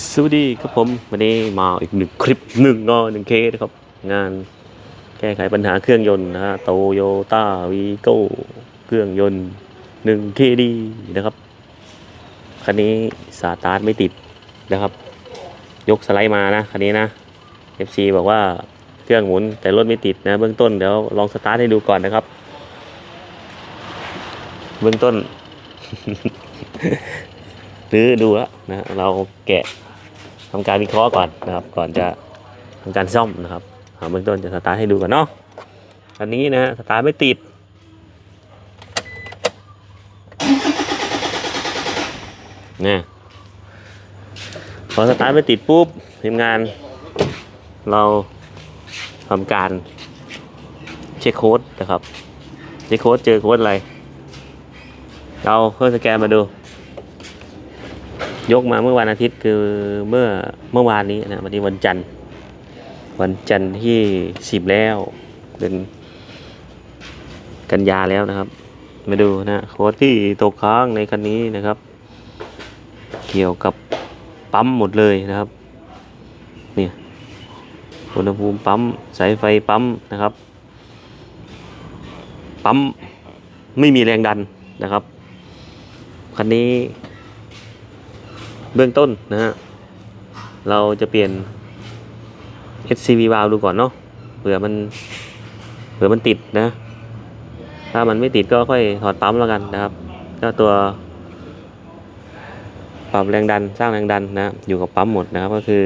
สวัสดีครับผมวันนี้มาอีกหนึ่งคลิปหนึ่งงอหนึ่งเคนะครับ งานแก้ไขปัญหาเครื่องยนต์นะฮะโตโยต้าวีโก้เครื่องยนต์หนึ่งเคดีนะครับคันนี้สตาร์ทไม่ติดนะครับ ยกสไลด์มานะคันนี้นะ FC บอกว่าเครื่องหมุนแต่รถไม่ติดนะเบื้องต้นเดี๋ยวลองสตาร์ทให้ดูก่อนนะครับ เบื้องต้น หรือดูแล้วนะเราแกะทำการวิเคราะห์ก่อนนะครับ ก่อนจะทำการซ่อมนะครับเอาเบื้องต้นจะสตาร์ทให้ดูก่อนเนาะอันนี้นะฮะสตาร์ทไม่ติดนะพอสตาร์ทไม่ติดปุ๊บทีมงาน เราทำการเช็คโค้ดนะครับเช็คโค้ดเจอโค้ดอะไรเราเครื่องสแกนมาดู ยกมาเมื่อวันอาทิตย์คือเมื่อเมื่อวานนี้นะวันนี้วันจันทร์วันจันทร์ที่สิบแล้วเป็นกันยาแล้วนะครับ มาดูนะโค้ดที่ตกค้างในคันนี้นะครับ เกี่ยวกับปั๊มหมดเลยนะครับเนี่ยอุณหภูมิปั๊มสายไฟปั๊มนะครับ ปั๊มไม่มีแรงดันนะครับคันนี้ เบื้องต้นนะฮะ เราจะเปลี่ยน SCV valve ดูก่อนเนาะเผื่อมันเผื่อมันติดนะ ถ้ามันไม่ติดก็ค่อยถอดปั๊มแล้วกันนะครับก็ตัวปรับแรงดันสร้างแรงดันนะอยู่กับปั๊มหมดนะครับ ก็คือ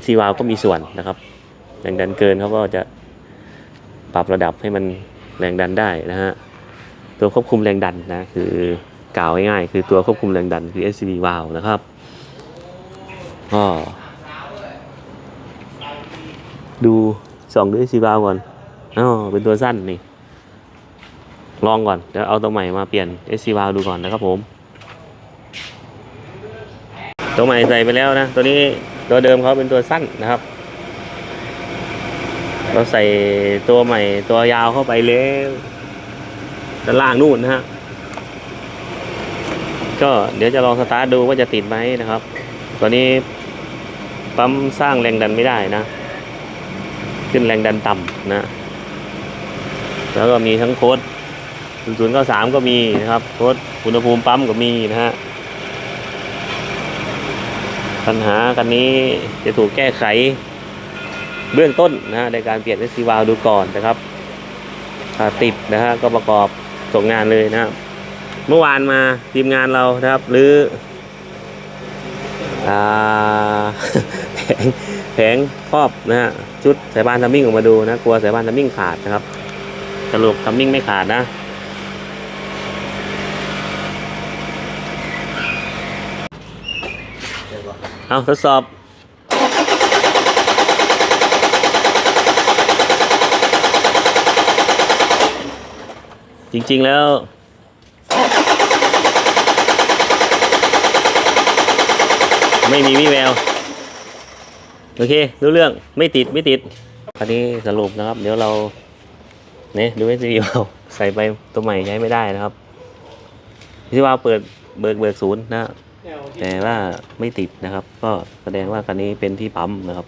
SC valve ก็มีส่วนนะครับแรงดันเกินเขาก็จะปรับระดับให้มันแรงดันได้นะฮะตัวควบคุมแรงดันนะคือกล่าวง่ายๆคือตัวควบคุมแรงดันคือ SCV valve นะครับ ก็ดูส่องด้วย SCV valve ก่อนอ๋อเป็นตัวสั้นนี่ ลองก่อน เดี๋ยวเอาตัวใหม่มาเปลี่ยน SCV valve ดูก่อนนะครับผม ตัวใหม่ใส่ไปแล้วนะ ตัวนี้ตัวเดิมเขาเป็นตัวสั้นนะครับ เราใส่ตัวใหม่ตัวยาวเข้าไปแล้วด้านล่างนู่นนะฮะ ก็เดี๋ยวจะลองสตาร์ทดูว่าจะติดไหมนะครับ ตอนนี้ ปั๊มสร้างแรงดันไม่ได้นะ ขึ้นแรงดันต่ำนะ แล้วก็มีทั้งโค้ด0 9 3 ก็มีนะครับ โค้ดอุณหภูมิปั๊มก็มีนะฮะปัญหากันนี้จะถูกแก้ไขเบื้องต้นนะฮะในการเปลี่ยนเอสซีวาลดูก่อนนะครับถ้าติดนะฮะก็ประกอบส่งงานเลยนะครับ เมื่อวานมาทีมงานเรานะครับ หรืออ่า งแผงครอบนะฮะชุดสายบานทัมมิ่งออกมาดูนะกลัวสายบานทัมมิ่งขาดนะครับสรุปทัมมิ่งไม่ขาดนะเอาทดสอบจริง ๆ แล้ว ไม่มีวิแวว โอเครู้เรื่องไม่ติดไม่ติดอันนี้สรุปนะครับ เดี๋ยวเราเนี่ยดูให้ซีเอาใส่ไปตัวใหม่ใช้ไม่ได้นะครับที่ว่าเปิดเบิกเบิกศูนย์นะแต่ว่าไม่ติดนะครับ ก็แสดงว่าคันนี้เป็นที่ปั๊มนะครับ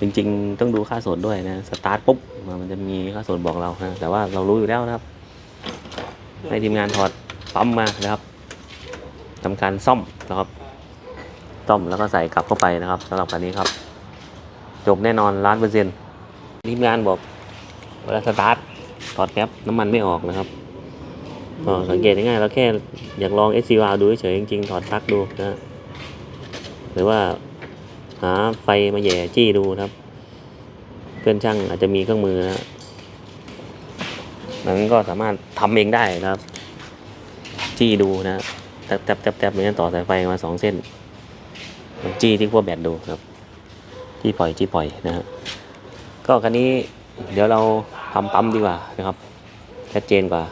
จริงๆ ต้องดูค่าส่วนด้วยนะสตาร์ทปุ๊บมันจะมีค่าส่วนบอกเรานะแต่ว่าเรารู้อยู่แล้วนะครับ ให้ทีมงานถอดปั๊มมานะครับทำการซ่อมนะครับซ่อมแล้วก็ใส่กลับเข้าไปนะครับสำหรับคันนี้ครับ จบแน่นอนล้านเปอร์เซ็นต์ทีมงานบอกเวลาสตาร์ทถอดแก๊ปน้ำมันไม่ออกนะครับก็สังเกตง่ายๆเราแค่อยากลอง s c v ดูเฉยจริงๆ ถอดปลั๊กดูนะหรือว่าหาไฟมาแย่จี้ดูครับ เพื่อนช่างอาจจะมีเครื่องมือนะนั้นก็สามารถทำเองได้นะครับ จี้ดูนะแทบแทบแทบแทบเหมือนกันต่อสายไฟมาสองเส้นจี้ที่ขั้วแบตดูครับ จี้ปล่อยจี้ปล่อยนะฮะก็คันนี้เดี๋ยวเราทำปั๊มดีกว่านะครับชัดเจนกว่า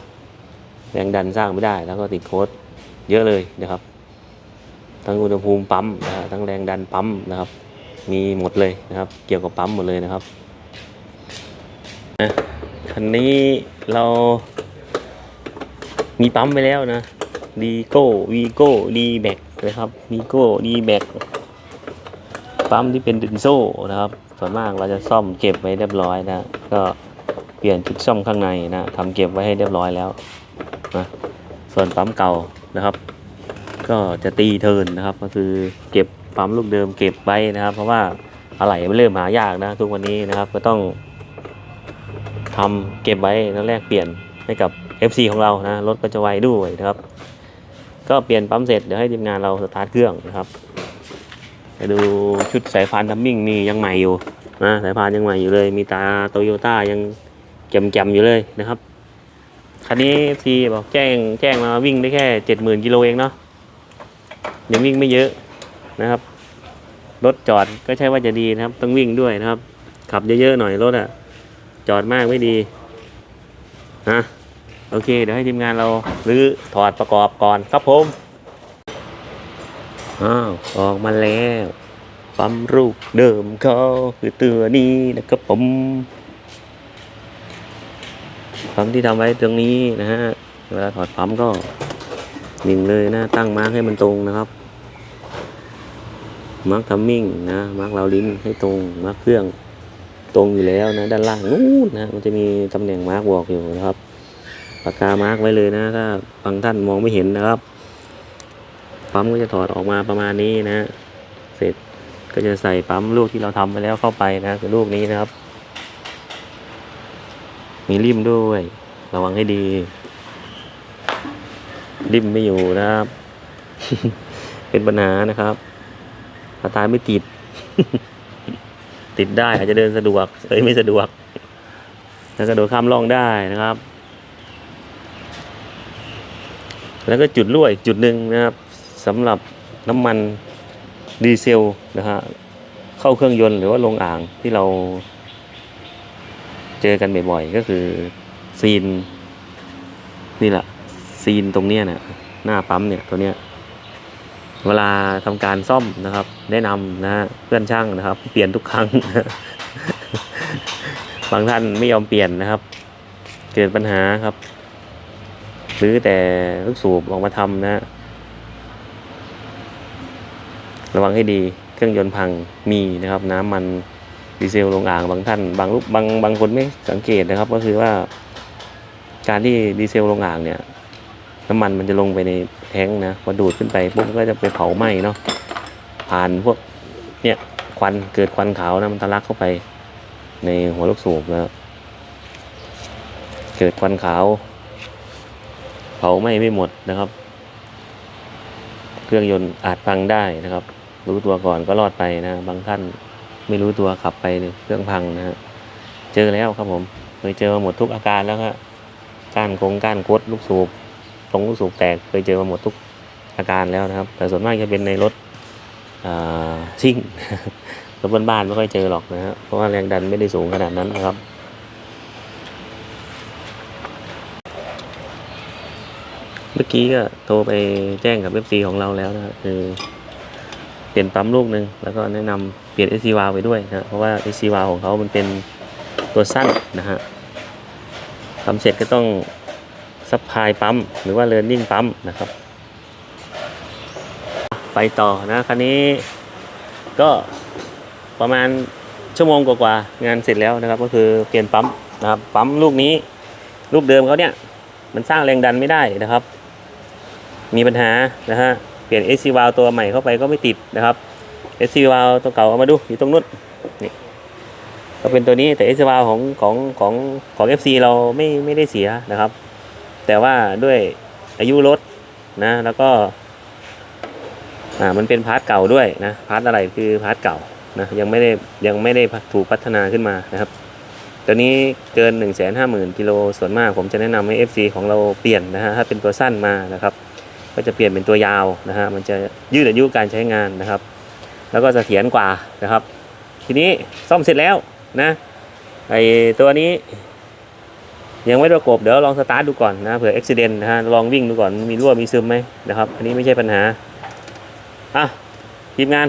แรงดันสร้างไม่ได้ แล้วก็ติดโค้ดเยอะเลยนะครับ ทั้งอุณหภูมิปั๊มนะฮะทั้งแรงดันปั๊มนะครับ มีหมดเลยนะครับ เกี่ยวกับปั๊มหมดเลยนะครับนะคันนี้เรามีปั๊มไปแล้วนะดีโก้วีโก้ดีแบกนะครับวีโก้ดีแบก ปั๊มที่เป็นดินโซ่นะครับ ส่วนมากเราจะซ่อมเก็บไว้เรียบร้อยนะ ก็เปลี่ยนชุดซ่อมข้างในนะทำเก็บไว้ให้เรียบร้อยแล้วนะส่วนปั๊มเก่านะครับ ก็จะตีเทินนะครับ ก็คือเก็บปั๊มลูกเดิมเก็บไว้นะครับ เพราะว่าอะไหล่มันเริ่มหายากนะ ทุกวันนี้นะครับก็ต้องทำเก็บไว้แล้วแลกเปลี่ยนให้กับ FC ของเรานะรถก็จะไวด้วยนะครับ ก็เปลี่ยนปั๊มเสร็จเดี๋ยวให้ทีมงานเราสตาร์ทเครื่องนะครับ ไปดูชุดสายพานทัมมิ่งนี่ยังใหม่อยู่นะสายพานยังใหม่อยู่เลย มีตาโตโยต้ายังแจ่มๆอยู่เลยนะครับคันนี้ FC บอกแจ้งแจ้งมาวิ่งได้แค่เจ็ดหมื่นกิโลเองเนาะยังวิ่งไม่เยอะนะครับ รถจอดก็ใช่ว่าจะดีนะครับ ต้องวิ่งด้วยนะครับ ขับเยอะๆหน่อยรถอะจอดมากไม่ดีนะโอเค เดี๋ยวให้ทีมงานเรารื้อถอดประกอบก่อนครับผม อ้าวออกมาแล้วปั๊มรูปเดิมเขาคือตัวนี้นะครับผมปั๊มที่ทำไว้ตรงนี้นะฮะเวลาถอดปั๊มก็หนึ่งเลยนะตั้งมาร์กให้มันตรงนะครับมาร์กทัมมิ่งนะมาร์กราลิ้นให้ตรงมาร์กเครื่องตรงอยู่แล้วนะด้านล่างนู้นนะมันจะมีตำแหน่งมาร์กบอกอยู่นะครับปากกามาร์กไว้เลยนะถ้าบางท่านมองไม่เห็นนะครับ ปั๊มก็จะถอดออกมาประมาณนี้นะ เสร็จก็จะใส่ปั๊มลูกที่เราทำไปแล้วเข้าไปนะคือลูกนี้นะครับ มีริมด้วย ระวังให้ดี ริมไม่อยู่นะครับ เป็นปัญหานะครับสตาร์ไม่ติด ติดได้อาจจะเดินสะดวกเอ้ยไม่สะดวกแล้วกระโดดข้ามร่องได้นะครับ แล้วก็จุดรั่วอีกจุดหนึ่งนะครับ สำหรับน้ำมันดีเซลนะฮะเข้าเครื่องยนต์หรือว่าลงอ่างที่เราเจอกันบ่อยๆ ก็คือซีน นี่แหละซีนตรงเนี้ยนะหน้าปั๊มเนี่ยตัวเนี้ยเวลาทำการซ่อมนะครับ แนะนำนะเพื่อนช่างนะครับ เปลี่ยนทุกครั้ง บางท่านไม่ยอมเปลี่ยนนะครับ เกิดปัญหาครับ หรือแต่ลูกสูบออกมาทำนะฮะ ระวังให้ดีเครื่องยนต์พังมีนะครับ น้ำมันดีเซลลงอ่างบางท่าน บางลูกบางบางคนไม่สังเกตนะครับ ก็คือว่า การที่ดีเซลลงอ่างเนี่ย น้ำมันมันจะลงไปในแท้งนะพอดูดขึ้นไปปุ๊บก็จะไปเผาไหม้เนาะผ่านพวกเนี่ยควันเกิดควันขาวนะมันทะลักเข้าไปในหัวลูกสูบนะเกิดควันขาว เผาไหม้ไม่หมดนะครับ เครื่องยนต์อาจพังได้นะครับ รู้ตัวก่อนก็รอดไปนะ บางท่านไม่รู้ตัวขับไปเครื่องพังนะฮะเจอแล้วครับผมเคยเจอมาหมดทุกอาการแล้วครับก้านโคงก้านกดลูกสูบตรงลูกสูบแตกเคยเจอมาหมดทุกอาการแล้วนะครับ แต่ส่วนมากจะเป็นในรถซิ่งรถบ้านๆไม่ค่อยเจอหรอกนะฮะเพราะว่าแรงดันไม่ได้สูงขนาดนั้นนะครับเมื่อกี้ก็โทรไปแจ้งกับเอฟซีของเราแล้วนะคือ ปลี่ยนปั๊มลูกหนึ่งแล้วก็แนะนำเปลี่ยนเอซีวาไปด้วยนะเพราะว่าเอซีวาของเขามันเป็นตัวสั้นนะฮะทำเสร็จก็ต้องซัพพลายปั๊มหรือว่าเ e ร์น i ิ g ปั๊มนะครับ ไปต่อนะคันนี้ก็ประมาณชั่วโมงกว่าๆงานเสร็จแล้วนะครับ ก็คือเปลี่ยนปั๊มนะครับปั๊มลูกนี้ลูกเดิมเขาเนี่ยมันสร้างแรงดันไม่ได้นะครับ มีปัญหานะฮะ เปลี่ยน AC v a l ตัวใหม่เข้าไปก็ไม่ติดนะครับ AC v a l ตัวเก่าเอามาดูอยู่ตรงนู้นนี่ก็เป็นตัวนี้แต่ AC v a l ของของของของ FC เราไม่ไม่ได้เสียนะครับ แต่ว่าด้วยอายุรถนะแล้วก็อ่ามันเป็นพาร์ทเก่าด้วยนะพาร์ทอะไรคือพาร์ทเก่านะยังไม่ได้ยังไม่ได้ถูกพัฒนาขึ้นมานะครับตัวนี้เกิน 1 5 0 0 0 0กิโลส่วนมากผมจะแนะนำให้ FC ของเราเปลี่ยนนะฮะถ้าเป็นตัวสั้นมานะครับ ก็จะเปลี่ยนเป็นตัวยาวนะฮะมันจะยืดอายุการใช้งานนะครับ แล้วก็เสถียรกว่านะครับ ทีนี้ซ่อมเสร็จแล้วนะไอตัวนี้ ยังไม่ประกบเดี๋ยวลองสตาร์ทดูก่อนนะเผื่ออุบิเหตุนะฮะลองวิ่งดูก่อนมีรั่วมีซึมไหมนะครับ อันนี้ไม่ใช่ปัญหาอะทีมงาน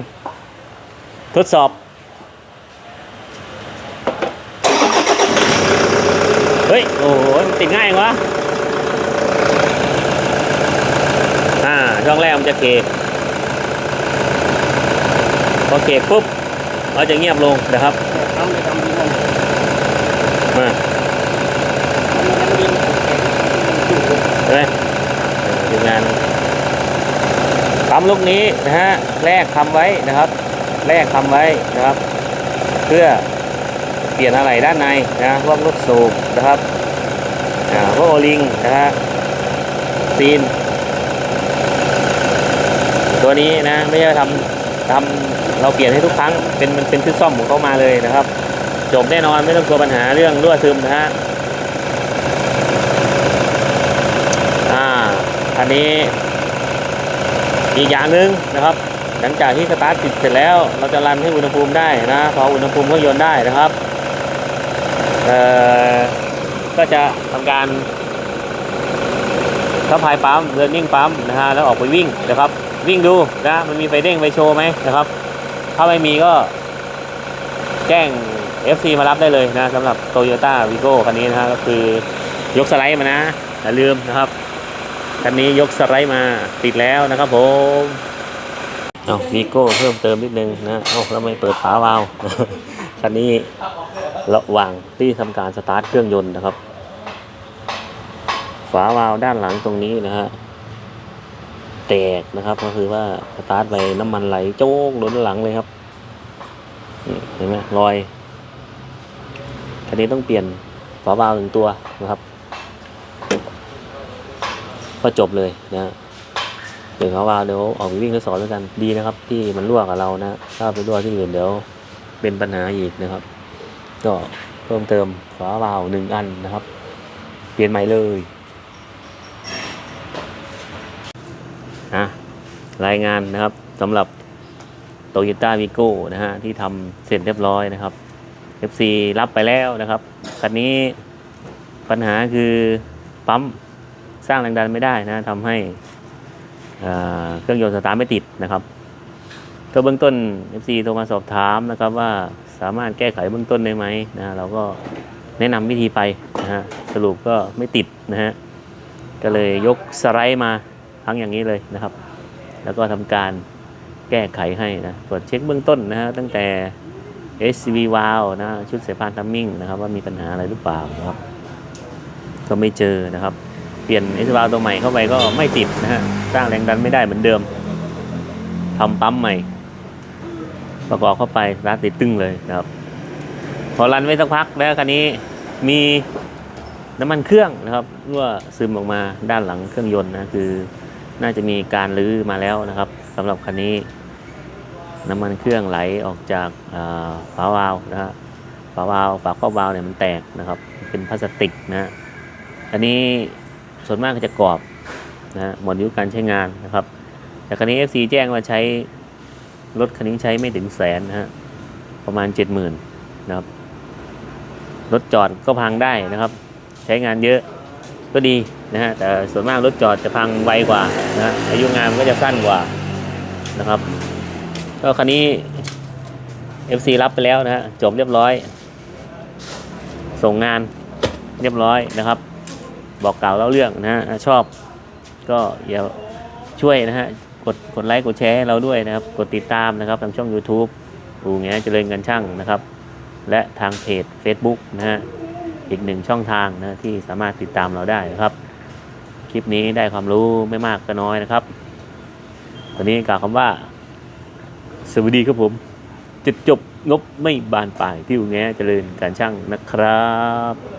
ทดสอบเฮ้ยโอ้โหมันติดง่ายจังวะอ่า ช่องแรกมันจะเกพอเกปุ๊บเขาจะเงียบลงนะครับทำเลยทำดีมันมามันนเห็นไหมทีมงานปั๊มลูกนี้นะฮะแลกคำไว้นะครับแลกคำไว้นะครับ เพื่อเปลี่ยนอะไรด้านในนะพวกลูกสูบนะครับอ่าพวกโอลิงนะฮะซีน ตัวนี้นะไม่ใช่ทำทำเราเปลี่ยนให้ทุกครั้งเป็นมันเป็นชุดซ่อมของเขามาเลยนะครับจบแน่นอนไม่ต้องกลัวปัญหาเรื่องรั่วซึมนะฮะอ่าอันนี้อีกอย่างหนึ่งนะครับ หลังจากที่สตาร์ทติดเสร็จแล้ว เราจะรันให้อุณหภูมิได้นะพออุณหภูมิเครื่องยนต์ได้นะครับเอ่อก็จะทำการเข้าพายปั๊มเดินนิ่งปั๊มนะฮะแล้วออกไปวิ่งนะครับ วิ่งดูนะมันมีไฟเด้งไฟโชว์ไหมนะครับ ถ้าไม่มีก็ แจ้ง FC มารับได้เลยนะสำหรับ Toyota Vigo คันนี้นะฮะก็คือยกสไลด์มานะอย่าลืมนะครับคันนี้ยกสไลด์มาติดแล้วนะครับผมเอาวีโก้เพิ่มเติมนิดนึงนะเอาแล้วไม่เปิดฝาวาล์วคันนี้ระหว่างที่ทำการสตาร์ทเครื่องยนต์นะครับ ฝาวาล์วด้านหลังตรงนี้นะฮะ แตกนะครับก็คือว่าสตาร์ทไปน้ำมันไหลโจ๊กล้นหลังเลยครับเห็นไหมรอยคันนี้ต้องเปลี่ยนฝาบาล์วหนึ่งตัวนะครับ ก็จบเลยนะเดี๋ยวฝาบาล์วเดี๋ยวออกไปวิ่งทดสอบแล้วกันดีนะครับ ที่มันรั่วกับเรานะ ถ้าไปรั่วที่อื่นเดี๋ยวเป็นปัญหาอีกนะครับ ก็เพิ่มเติมฝาบาล์วหนึ่งอันนะครับ เปลี่ยนใหม่เลย นะรายงานนะครับสำหรับ Toyota Vigo นะฮะที่ทำเสร็จเรียบร้อยนะครับ FC รับไปแล้วนะครับคันนี้ปัญหาคือปั๊มสร้างแรงดันไม่ได้นะทำให้เครื่องยนต์สตาร์ไม่ติดนะครับ ก็เบื้องต้น FC โทรมาสอบถามนะครับว่าสามารถแก้ไขเบื้องต้นได้ไหมนะเราก็แนะนำวิธีไปนะฮะสรุปก็ไม่ติดนะฮะก็เลยยกสไลด์มา ทั้งอย่างนี้เลยนะครับ แล้วก็ทำการแก้ไขให้นะตรวจเช็คเบื้องต้นนะฮะตั้งแต่ SCV valve นะชุดสายพานทัมมิ่งนะครับ ว่ามีปัญหาอะไรหรือเปล่านะครับ ก็ไม่เจอนะครับ เปลี่ยน SCV valve ตัวใหม่เข้าไปก็ไม่ติดนะฮะสร้างแรงดันไม่ได้เหมือนเดิมทำปั๊มใหม่ ประกอบเข้าไปร้านติดตึ้งเลยนะครับ พอรันไว้สักพักแล้วคันนี้มีน้ำมันเครื่องนะครับรั่วซึมออกมาด้านหลังเครื่องยนต์นะคือ น่าจะมีการรื้อมาแล้วนะครับสำหรับคันนี้ น้ำมันเครื่องไหลออกจากฝาวาล์วนะฮะฝาวาล์วฝาครอบวาล์วเนี่ยมันแตกนะครับ เป็นพลาสติกนะอันนี้ส่วนมากก็จะกรอบนะฮะหมดอายุการใช้งานนะครับ แต่คันนี้ FC แจ้งว่าใช้รถคันนี้ใช้ไม่ถึงแสนนะฮะประมาณ 70,000นะครับรถจอดก็พังได้นะครับ ใช้งานเยอะก็ดี นะฮะแต่ส่วนมากรถจอดจะพังไวกว่านะอายุงานมันก็จะสั้นกว่านะครับ ก็คันนี้ FC รับไปแล้วนะฮะจบเรียบร้อย ส่งงานเรียบร้อยนะครับ บอกกล่าวเล่าเรื่องนะฮะชอบก็อย่าช่วยนะฮะกดกดไลค์กดแชร์ให้เราด้วยนะครับ กดติดตามนะครับทางช่อง YouTube อูแงเจริญกันช่างนะครับ และทางเพจ Facebook นะฮะอีกหนึ่งช่องทางนะที่สามารถติดตามเราได้นะครับ ลิปนี้ได้ความรู้ไม่มากก็น้อยนะครับตอนนี้กล่าวคำว่า สวัสดีครับผมจะจบงบไม่บานปลายที่อุแงเจริญการช่างนะครับ